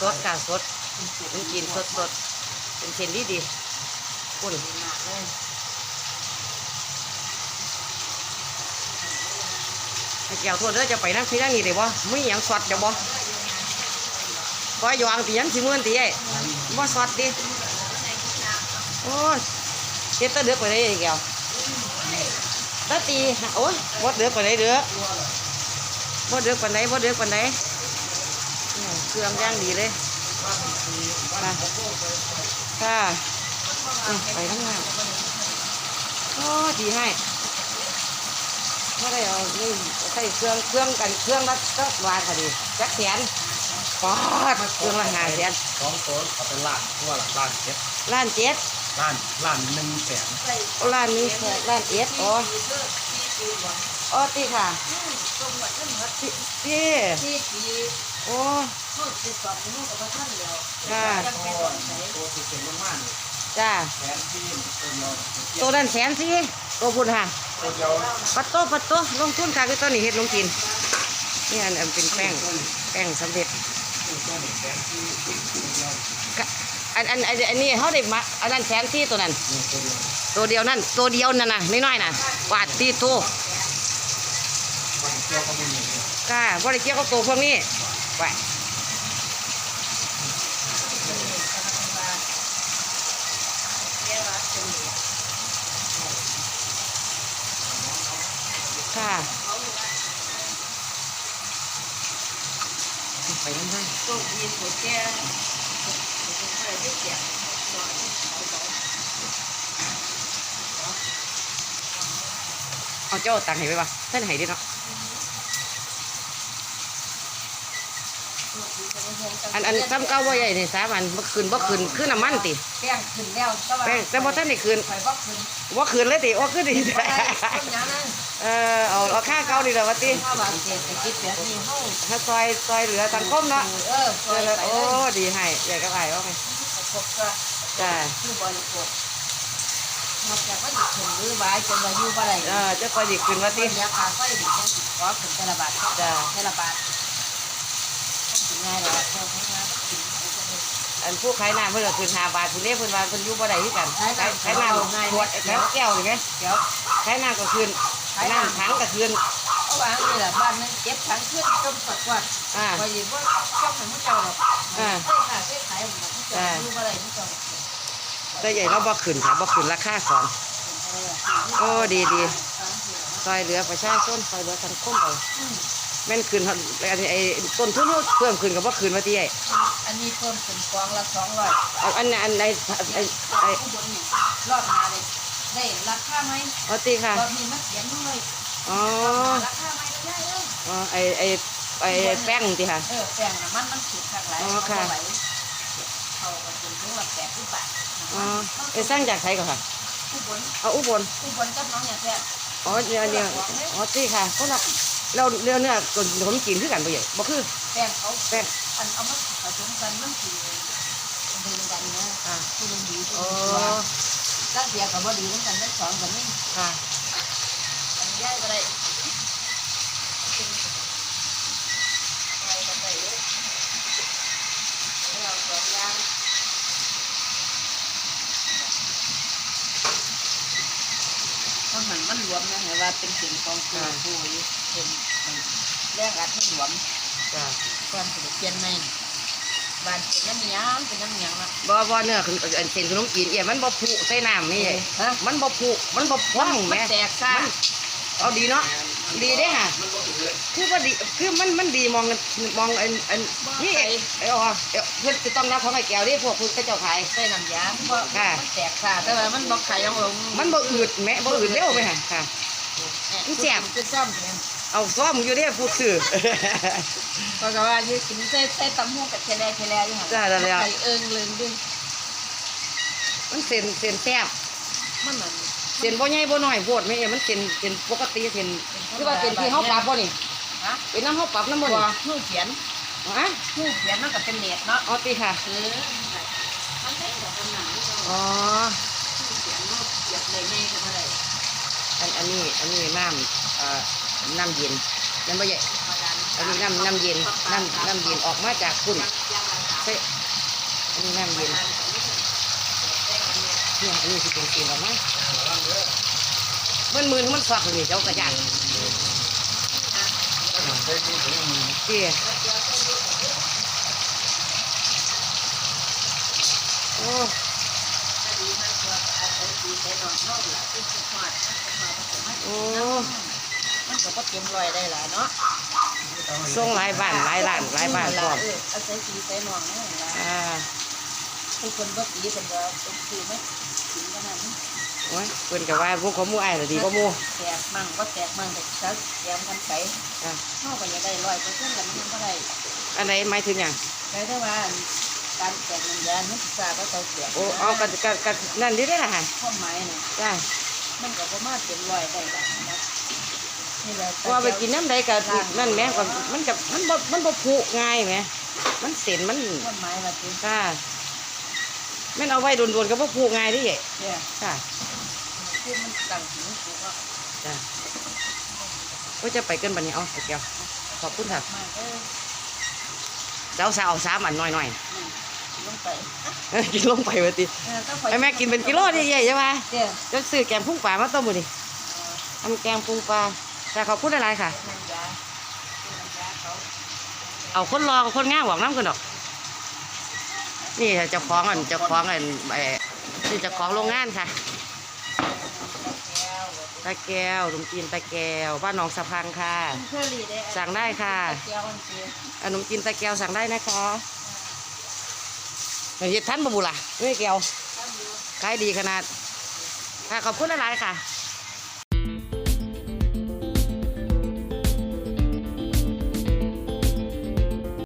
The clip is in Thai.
สดค่ะสดมันกินสดสดเป็นเส้นดีดีคุณดีมากเลยให้แก้วโทษเด้อจะไปนั่งที่นั่งนี่ได้บ่ไม่หยังสดจะบ่คอยยองตียังสิมื่นตีไอ้บ่สดดิโอ้ยเฮ็ดแตะเดือกไปได้ไอ้แก้วตะตีโอ้ยบ่เดือกไปได้เด้อบ่เดือกปานใดบ่เดือกปาน เครื่องย่างดีเลยค่ะค่ะอืมไปทั้งหน้าโอ้ดีให้ไม่ได้เอานี่ใส่เครื่องเครื่องกันเครื่องละก็วานค่ะดิจักแสนปอดเครื่องละห้าแสนสองตัวเอาเป็นล้านตัวละล้านเจ็ดล้านเจ็ดล้านล้านหนึ่งแสนใส่ล้านหนี้ล้านเอ็ดอ๋อปีเพิ่มปีปีหวังอ๋อตีค่ะอืม ตรงหมดทั้งหมดตีตีปีปีโอ้พูดสิบสองนิ้วกับท่านเดียวค่ะยังเป็นคนไหนตัวที่เป็นมากๆนี่จ้าแสนที่ตัวเดียวตัวนั้นแสนสี่ตัวพุ่นค่ะตัวเดียวปัดโตปัดโตลงทุนค่ะคือตัวนี้เฮ็ดลงกินนี่อันอันเป็นแป้งแป้งสำเร็จอันอันอันนี้เขาได้มาอันนั้นแสนสี่ตัวนั้น ตัวเดียวนั่นตัวเดียวนั่นน่ะน้อยๆน่ะวาดตีโตมันเกี่ยวกับมันนี่ค่ะบริเกียวกับตัวพวกนี้ ไปค่ะไปนั่งได้ก็มีหัวแก่อะไรที่เสียเอาเจ้าตังค์ให้ไปวะเส้นให้ดิเนาะ อันอันซ้ำเก้าว่าใหญ่นี่สามอันบ่คืนบ่คืนคือน้ำมันติแป้งขึ้นแล้วแต่ว่าแป้งแต่บ่ทันได้คืนไฟบ่ขึ้นว่าคืนเลยติว่าคืนดิบ่ได้ต้นยางนั้นเออเอาเอาค่าเก่าดีแล้ววะติถ้าว่าเศรษฐกิจแบบนี้เฮาถ้าซอยซอยเหลือสังคมเนาะเออเอซอยอไปโอ้เลยดีให้ใหญ่กับไอ้ว่าไงพบก็จ้าผู้บริโภคนอกจากว่าจะถึงหรือว่าจนว่าอยู่บ่ได้เออจะคอยดีคืนว่าที่ติเสียค่าไฟดิจังสิขอขึ้นแต่ละบาทจ้าแต่ละบาทสิ ง่ายแล้วเท่านั้นนะสิอันผู้ขายน้ำเพิ่นก็คืนห้าบาทคุณเด้เพิ่นว่าเพิ่นอยู่บ่ได้คือกันขายขายน้ำขวดขายแก้วนี่ไหมเดี๋ยวขายน้ำก็คืนขายน้ำถังก็คืนเพราะว่านี่แหละบ้านนึงเก็บถังขึ้นจมสักวัดอ่าพอดีว่าเจ้าของผู้เจ้าหรอกอ่าเจ้าค่ะเจ้าขายหมดผู้เจ้าอยู่บ่ได้ผู้เจ้าแต่ใหญ่เราบ่คืนค่ะบ่คืนราคาของโอ้ดีดีซอยเหลือประชาชนซอยเหลือสังคมไป แม่นคืนเขาอันนี้ไอ้ต้นทุนเขาเพิ่มขึ้นกับบ่คืนว่าติไอ้อันนี้เพิ่มเป็นฟองละสองร้อยเอาอันนั้นอันไอ้ไอ้ไอ้ผู้บนนี่รอดมาเลยได้ราคาไหมเอาติค่ะรอบนี้มันเสียงเลยอ๋อราคาไหมได้เลยอ๋อไอ้ไอ้ไอ้แป้งติค่ะเออแป้งน่ะมันมันถูกคักหลายอ๋อค่ะเขาบ่ไหวเขาก็เป็นถึงละแปดสิบบาทอ๋อไอ้สร้างจากไสก่อนค่ะผู้บนเอาอุบลผู้บนกับน้องเนี่ยแท้อ๋อเนี่ยเนี่ยอ๋อตีค่ะก็ละ เราเรื่องเนี่ยคนคนกินคือกันไปใหญ่บ่คือแป้งเขาแป้งอันเอามาผสมกันมันคือดึงกันนะค่ะผู้ลงดีผู้อ๋อลงตัวตั้งเสียกับว่าดีทั้งกันทั้งสองกันนี่ค่ะอันย้ายก็ได้ไปกันได้เลยเราสองอย่างเพราะมันมันรวมนะเห็นว่าเป็นเสียงของผู้ผู้อยู่ เป็นแรงอัดมันรวมจ้ะก่อนสิเปลี่ยนในบ้านเป็นน้ำยางเป็นน้ำยางละบ่บ่เนื้อคืออันเส้นขนมจีนเอี่ยมันบ่ผุใส่น้ำนี่ใหญ่ฮะมันบ่ผุมันบ่พองมัแหม่นแตกซ่ามันเอาดีเนาะดีเด้ค่ะคือว่าดีคือมันมันดีมองมองอันอันนี่เอ้ไอ้อ๋อเอ้เพิ่นจะต้องรับของไอ้แก้วดิพวกเพิ่นเขาเจ้าขายใส่น้ำยางเพราะค่ะมันแตกซ่าแต่ว่ามันบอกไข่ยังลงมันบ่อืดแหม่บ่อืดเร็วไหมค่ะค่ะมันแซ่บจะซ่อม เนี่ยเอาซ้อมอยู่เด้ผู้ซื้อเพราะว่าอยู่กินใส่ใส่ตำหูกับเชลเชลอยู่หั่นจ้ะจ้ะจ้ะไข่เอิงเลยด้วยมันเส้นเส้นแซ่บมันเหมือนเส้นบ่ใหญ่บ่น้อยโพดแม่เอ้มันเส้นเส้นปกติเส้นคือว่าเป็นที่เฮาปรับบ่นี่ฮะเป็นน้ำเฮาปรับน้ำบ่ตัวนี่หูเขียนฮะหูเขียนมันก็เป็นเน็ตเนาะอ๋อติค่ะ เออมันใช้ดอกหนาๆอ๋อหูเขียนมันเขียนเลยแม่ก็บ่ได้อันอันนี้อันนี้น้ำเอ่อ น้ำเย็นนั่นบ่ใหญ่อันนี้น้ำน้ำเย็นน้ำน้ำเย็นออกมาจากคุณยังละสามเซ่อันนี้น้ำเย็นเนี่ยอันนี้สิเป็นกินหรอมั้งมันมือมันฝักเลยเจ้ากระยานใช้ที่ถึงมือเตี้ยโอ้โอ้ มันก็บ่เต็มร้อยได้ล่ะเนาะส่งหลายบ้านหลายร้านหลายบ้านพร้อมเอออาศัยสีใส่หนองนี่ล่ะอ่าผู้คนบ่ตีเป็นว่าเป็นคือไม่ถึงขนาดนี้โอ้ยเพิ่นก็ว่าพวกเขาหมู่อ้ายน่ะดีกว่าหมู่แตกมั่งบ่แตกมั่งแต่ชักแยมกันไปอะเฮาก็อยากได้ร้อยเปอร์เซ็นต์กันมันบ่ได้อันไหนหมายถึงหยังแต่ถ้าว่าการแตกน้ำยามันสิทราบว่าเขาแตกโอ้เอากันกันกันนั่นดิได้อล่ะฮะความหมายน่ะจ้ามันก็บ่มาเต็มร้อยได้ล่ะ นะนี่แหละเพราะว่าไปกินน้ำใดก็นั่นแหม่ก็มันก็มันบ่มันบ่ผุง่ายแหมมันเส้นมันความหมายว่าคือค่ะแม่นเอาไว้โดนๆก็บ่ผุง่ายเดิเอ้เนี่ยค่ะคือมันตั้งถึงสูงว่าจ้าก็จะไปเกินบัดนี้เอาไปแก้วขอบคุณค่ะมากเออเจ้าสาวเอาสามอันหน่อยนี่ลงไปๆเออกินลงไปว่าติเออต้องไปไอ้แม่กินเป็นกิโลดิใหญ่ใช่ปะเดี๋ยวจะซื้อแกงพุ่งปลามาต้มมือดิทำแกงพุ่งปลา แต่ขอบคุณอะไรค่ะน้ำยาคือน้ำยาเขาเอาคนรอกับคนง่ายหวังน้ำกันดอก นี่เจ้าของอันเจ้าของอันไอ้นี่เจ้าของโรงงานค่ะแก้วตาแก้วขนมจีนตาแก้วบ้านหนองสะพังค่ะเคอรี่ได้สั่งได้ค่ะแก้วมันคือขนมจีนตาแก้วสั่งได้นะคะเฮ็ดท่านบบุล่ะไม่แก้วขายดีขนาด ค่ะขอบคุณอะไรค่ะ